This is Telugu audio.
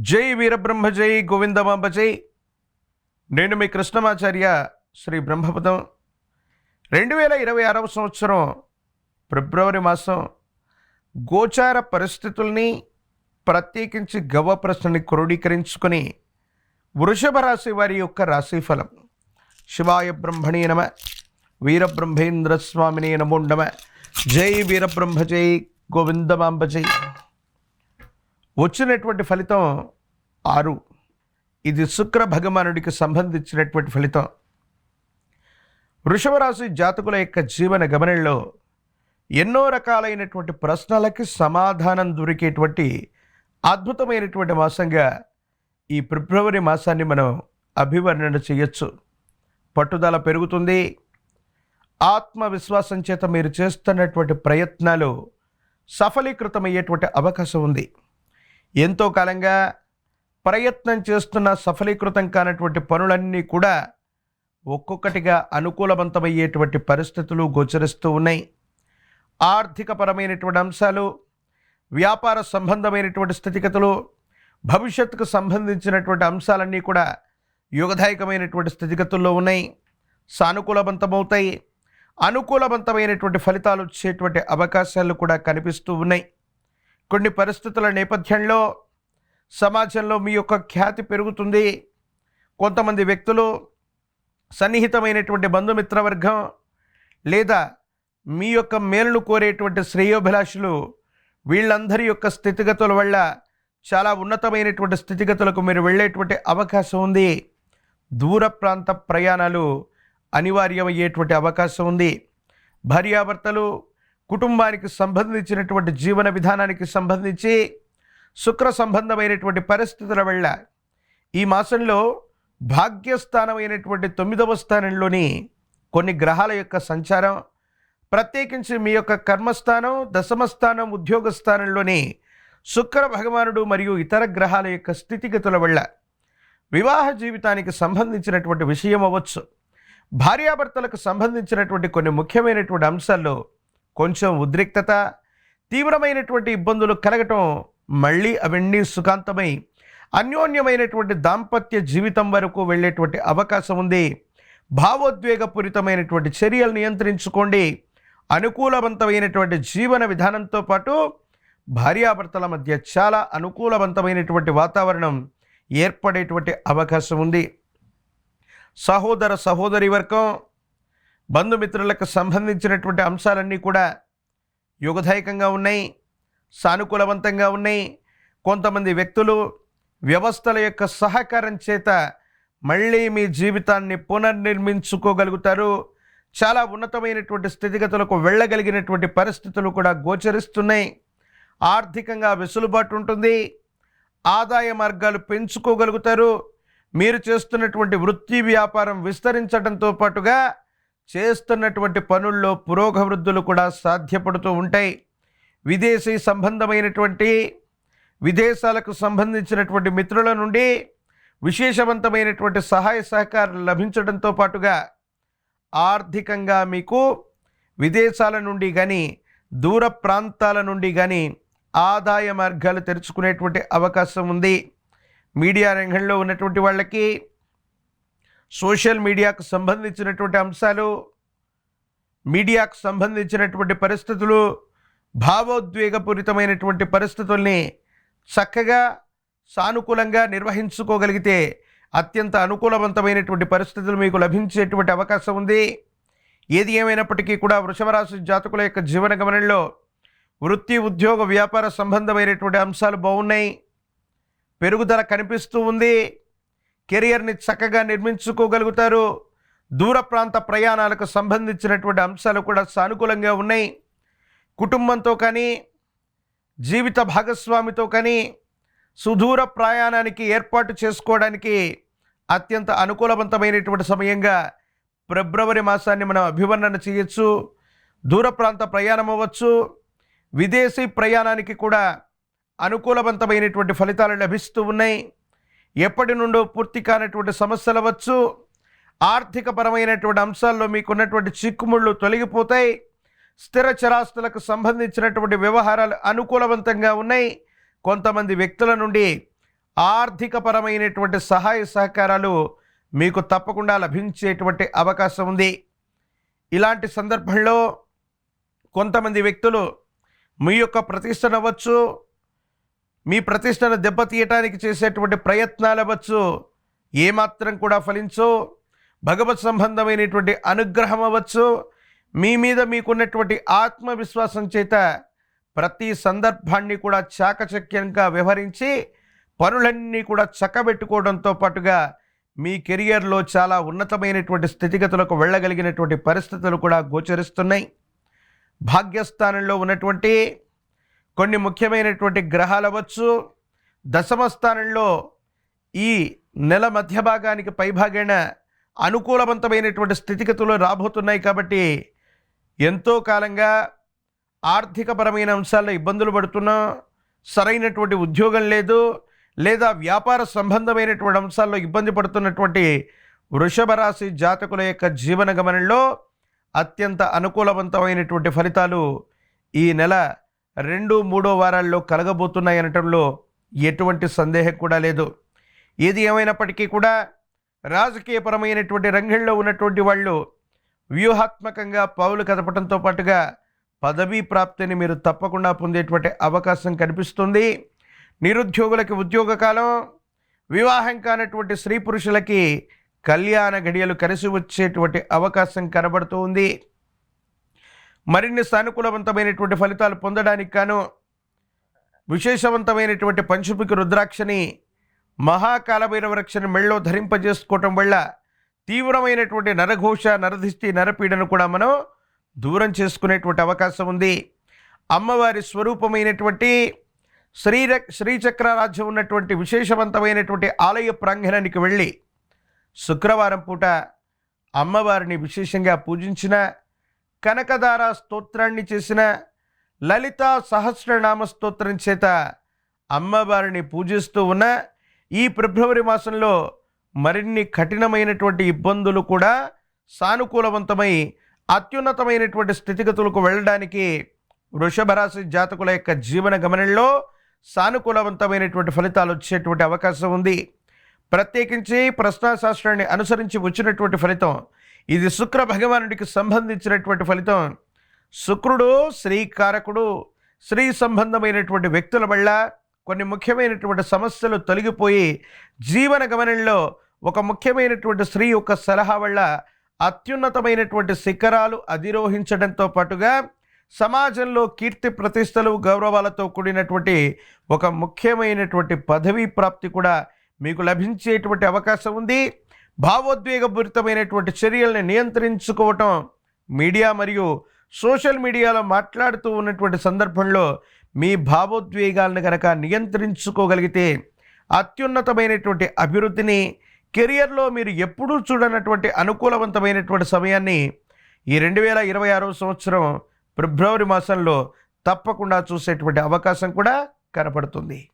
జై వీరబ్రహ్మ జై గోవిందమాంబ జై. నేను మీ కృష్ణమాచార్య శ్రీ బ్రహ్మపదం. రెండు వేల ఇరవై ఆరవ సంవత్సరం ఫిబ్రవరి మాసం గోచార పరిస్థితుల్ని ప్రత్యేకించి గవ ప్రశ్నని క్రోడీకరించుకొని వృషభ రాశి వారి యొక్క రాశిఫలం. శివాయ బ్రహ్మణే నమ వీరబ్రహ్మేంద్ర స్వామిని నమో నమ. జై వీరబ్రహ్మ జై గోవిందమాంబ జై. వచ్చినటువంటి ఫలితం ఆరు. ఇది శుక్ర భగవానుడికి సంబంధించినటువంటి ఫలితం. వృషభరాశి జాతకుల యొక్క జీవన గమనంలో ఎన్నో రకాలైనటువంటి ప్రశ్నలకి సమాధానం దొరికేటువంటి అద్భుతమైనటువంటి మాసంగా ఈ ఫిబ్రవరి మాసాన్ని మనం అభివర్ణన చేయొచ్చు. పట్టుదల పెరుగుతుంది. ఆత్మవిశ్వాసం చేత మీరు చేస్తున్నటువంటి ప్రయత్నాలు సఫలీకృతమయ్యేటువంటి అవకాశం ఉంది. ఎంతో కాలంగా ప్రయత్నం చేస్తున్న సఫలీకృతం కానటువంటి పనులన్నీ కూడా ఒక్కొక్కటిగా అనుకూలవంతమయ్యేటువంటి పరిస్థితులు గోచరిస్తూ ఉన్నాయి. ఆర్థికపరమైనటువంటి అంశాలు వ్యాపార సంబంధమైనటువంటి స్థితిగతులు భవిష్యత్తుకు సంబంధించినటువంటి అంశాలన్నీ కూడా యుగదాయకమైనటువంటి స్థితిగతుల్లో ఉన్నాయి. సానుకూలవంతమవుతాయి. అనుకూలవంతమైనటువంటి ఫలితాలు వచ్చేటువంటి అవకాశాలు కూడా కనిపిస్తూ ఉన్నాయి. కొన్ని పరిస్థితుల నేపథ్యంలో సమాజంలో మీ యొక్క ఖ్యాతి పెరుగుతుంది. కొంతమంది వ్యక్తులు సన్నిహితమైనటువంటి బంధుమిత్రవర్గం లేదా మీ యొక్క మేలును కోరేటువంటి శ్రేయోభిలాషులు వీళ్ళందరి యొక్క స్థితిగతుల వల్ల చాలా ఉన్నతమైనటువంటి స్థితిగతులకు మీరు వెళ్ళేటువంటి అవకాశం ఉంది. దూర ప్రాంత ప్రయాణాలు అనివార్యమయ్యేటువంటి అవకాశం ఉంది. భార్యాభర్తలు కుటుంబానికి సంబంధించినటువంటి జీవన విధానానికి సంబంధించి శుక్ర సంబంధమైనటువంటి పరిస్థితుల వల్ల ఈ మాసంలో భాగ్యస్థానమైనటువంటి తొమ్మిదవ స్థానంలోని కొన్ని గ్రహాల యొక్క సంచారం ప్రత్యేకించి మీ యొక్క కర్మస్థానం దశమ స్థానం ఉద్యోగ స్థానంలోని శుక్ర భగవానుడు మరియు ఇతర గ్రహాల యొక్క స్థితిగతుల వల్ల వివాహ జీవితానికి సంబంధించినటువంటి విషయం అవ్వచ్చు. భార్యాభర్తలకు సంబంధించినటువంటి కొన్ని ముఖ్యమైనటువంటి అంశాల్లో కొంచెం ఉద్రిక్తత తీవ్రమైనటువంటి ఇబ్బందులు కలగటం మళ్ళీ అవన్నీ సుఖాంతమై అన్యోన్యమైనటువంటి దాంపత్య జీవితం వరకు వెళ్ళేటువంటి అవకాశం ఉంది. భావోద్వేగపూరితమైనటువంటి చర్యలు నియంత్రించుకోండి. అనుకూలవంతమైనటువంటి జీవన విధానంతో పాటు భార్యాభర్తల మధ్య చాలా అనుకూలవంతమైనటువంటి వాతావరణం ఏర్పడేటువంటి అవకాశం ఉంది. సహోదర సహోదరి వర్గం బంధుమిత్రులకు సంబంధించినటువంటి అంశాలన్నీ కూడా యుగదాయకంగా ఉన్నాయి సానుకూలవంతంగా ఉన్నాయి. కొంతమంది వ్యక్తులు వ్యవస్థల యొక్క సహకారం చేత మళ్ళీ మీ జీవితాన్ని పునర్నిర్మించుకోగలుగుతారు. చాలా ఉన్నతమైనటువంటి స్థితిగతులకు వెళ్ళగలిగినటువంటి పరిస్థితులు కూడా గోచరిస్తున్నాయి. ఆర్థికంగా వెసులుబాటు ఉంటుంది. ఆదాయ మార్గాలు పెంచుకోగలుగుతారు. మీరు చేస్తున్నటువంటి వృత్తి వ్యాపారం విస్తరించడంతో పాటుగా చేస్తున్నటువంటి పనుల్లో పురోగవృద్ధులు కూడా సాధ్యపడుతూ ఉంటాయి. విదేశీ సంబంధమైనటువంటి విదేశాలకు సంబంధించినటువంటి మిత్రుల నుండి విశేషవంతమైనటువంటి సహాయ సహకారం లభించడంతో పాటుగా ఆర్థికంగా మీకు విదేశాల నుండి కానీ దూర ప్రాంతాల నుండి కానీ ఆదాయ మార్గాలు తెరుచుకునేటువంటి అవకాశం ఉంది. మీడియా రంగంలో ఉన్నటువంటి వాళ్ళకి సోషల్ మీడియాకు సంబంధించినటువంటి అంశాలు మీడియాకు సంబంధించినటువంటి పరిస్థితులు భావోద్వేగపూరితమైనటువంటి పరిస్థితుల్ని చక్కగా సానుకూలంగా నిర్వహించుకోగలిగితే అత్యంత అనుకూలవంతమైనటువంటి పరిస్థితులు మీకు లభించేటువంటి అవకాశం ఉంది. ఏది ఏమైనప్పటికీ కూడా వృషభరాశి జాతకుల యొక్క జీవన గమనంలో వృత్తి ఉద్యోగ వ్యాపార సంబంధమైనటువంటి అంశాలు బాగున్నాయి. పెరుగుదల కనిపిస్తూ ఉంది. కెరియర్ని చక్కగా నిర్మించుకోగలుగుతారు. దూర ప్రాంత ప్రయాణాలకు సంబంధించినటువంటి అంశాలు కూడా సానుకూలంగా ఉన్నాయి. కుటుంబంతో కానీ జీవిత భాగస్వామితో కానీ సుదూర ప్రయాణానికి ఏర్పాటు చేసుకోవడానికి అత్యంత అనుకూలవంతమైనటువంటి సమయంగా ఫిబ్రవరి మాసాన్ని మనం అభివర్ణన చేయొచ్చు. దూర ప్రాంత ప్రయాణం అవ్వచ్చు. విదేశీ ప్రయాణానికి కూడా అనుకూలవంతమైనటువంటి ఫలితాలు లభిస్తూ ఉన్నాయి. ఎప్పటి నుండో పూర్తి కానటువంటి సమస్యలు అవ్వచ్చు. ఆర్థికపరమైనటువంటి అంశాల్లో మీకున్నటువంటి చిక్కుముళ్ళు తొలగిపోతాయి. స్థిర చరాస్తులకు సంబంధించినటువంటి వ్యవహారాలు అనుకూలవంతంగా ఉన్నాయి. కొంతమంది వ్యక్తుల నుండి ఆర్థికపరమైనటువంటి సహాయ సహకారాలు మీకు తప్పకుండా లభించేటువంటి అవకాశం ఉంది. ఇలాంటి సందర్భంలో కొంతమంది వ్యక్తులు మీ యొక్క ప్రతిష్టనవచ్చు మీ ప్రతిష్టను దెబ్బతీయటానికి చేసేటువంటి ప్రయత్నాలు అవ్వచ్చు. ఏమాత్రం కూడా ఫలించో భగవత్ సంబంధమైనటువంటి అనుగ్రహం అవ్వచ్చు. మీ మీద మీకున్నటువంటి ఆత్మవిశ్వాసం చేత ప్రతి సందర్భాన్ని కూడా చాకచక్యంగా వ్యవహరించి పనులన్నీ కూడా చక్కబెట్టుకోవడంతో పాటుగా మీ కెరియర్లో చాలా ఉన్నతమైనటువంటి స్థితిగతులకు వెళ్ళగలిగినటువంటి పరిస్థితులు కూడా గోచరిస్తున్నాయి. భాగ్యస్థానంలో ఉన్నటువంటి కొన్ని ముఖ్యమైనటువంటి గ్రహాలు అవ్వచ్చు. దశమ స్థానంలో ఈ నెల మధ్య భాగానికి పైభాగాన అనుకూలవంతమైనటువంటి స్థితిగతులు రాబోతున్నాయి కాబట్టి ఎంతో కాలంగా ఆర్థికపరమైన అంశాల్లో ఇబ్బందులు పడుతున్నాం సరైనటువంటి ఉద్యోగం లేదు లేదా వ్యాపార సంబంధమైనటువంటి అంశాల్లో ఇబ్బంది పడుతున్నటువంటి వృషభ రాశి జాతకుల యొక్క జీవన గమనంలో అత్యంత అనుకూలవంతమైనటువంటి ఫలితాలు ఈ నెల రెండు మూడో వారాల్లో కలగబోతున్నాయి అనటంలో ఎటువంటి సందేహం కూడా లేదు. ఏది ఏమైనప్పటికీ కూడా రాజకీయపరమైనటువంటి రంగంలో ఉన్నటువంటి వాళ్ళు వ్యూహాత్మకంగా పావులు కదపడంతో పాటుగా పదవీ ప్రాప్తిని మీరు తప్పకుండా పొందేటువంటి అవకాశం కనిపిస్తుంది. నిరుద్యోగులకి ఉద్యోగ కాలం వివాహం కానటువంటి స్త్రీ పురుషులకి కళ్యాణ గడియలు కలిసి వచ్చేటువంటి అవకాశం కనబడుతూ ఉంది. మరిన్ని సానుకూలవంతమైనటువంటి ఫలితాలు పొందడానికి గాను విశేషవంతమైనటువంటి పంచుపికి రుద్రాక్షని మహాకాలభైరవ రక్షణ మెళ్ళో ధరింపజేసుకోవటం వల్ల తీవ్రమైనటువంటి నరఘోష నరధిష్టి నరపీడను కూడా మనం దూరం చేసుకునేటువంటి అవకాశం ఉంది. అమ్మవారి స్వరూపమైనటువంటి శ్రీర శ్రీచక్ర రాజ్యం ఉన్నటువంటి విశేషవంతమైనటువంటి ఆలయ ప్రాంగణానికి వెళ్ళి శుక్రవారం పూట అమ్మవారిని విశేషంగా పూజించిన కనకదార స్తోత్రాన్ని చేసిన లలిత సహస్రనామ స్తోత్రం చేత అమ్మవారిని పూజిస్తూ ఉన్న ఈ ఫిబ్రవరి మాసంలో మరిన్ని కఠినమైనటువంటి ఇబ్బందులు కూడా సానుకూలవంతమై అత్యున్నతమైనటువంటి స్థితిగతులకు వెళ్ళడానికి వృషభరాశి జాతకుల యొక్క జీవన గమనంలో సానుకూలవంతమైనటువంటి ఫలితాలు వచ్చేటువంటి అవకాశం ఉంది. ప్రత్యేకించి ప్రశ్నాశాస్త్రాన్ని అనుసరించి వచ్చినటువంటి ఫలితం ఇది శుక్ర భగవానుడికి సంబంధించినటువంటి ఫలితం. శుక్రుడు శ్రీకారకుడు స్త్రీ సంబంధమైనటువంటి వ్యక్తుల వల్ల కొన్ని ముఖ్యమైనటువంటి సమస్యలు తొలగిపోయి జీవన గమనంలో ఒక ముఖ్యమైనటువంటి స్త్రీ యొక్క సలహా వల్ల అత్యున్నతమైనటువంటి శిఖరాలు అధిరోహించడంతో పాటుగా సమాజంలో కీర్తి ప్రతిష్టలు గౌరవాలతో కూడినటువంటి ఒక ముఖ్యమైనటువంటి పదవీ ప్రాప్తి కూడా మీకు లభించేటువంటి అవకాశం ఉంది. భావోద్వేగపూరితమైనటువంటి చర్యల్ని నియంత్రించుకోవటం మీడియా మరియు సోషల్ మీడియాలో మాట్లాడుతూ ఉన్నటువంటి సందర్భంలో మీ భావోద్వేగాలను కనుక నియంత్రించుకోగలిగితే అత్యున్నతమైనటువంటి అభివృద్ధిని కెరియర్లో మీరు ఎప్పుడూ చూడనటువంటి అనుకూలవంతమైనటువంటి సమయాన్ని ఈ రెండు వేల ఇరవై ఆరో సంవత్సరం ఫిబ్రవరి మాసంలో తప్పకుండా చూసేటువంటి అవకాశం కూడా కనపడుతుంది.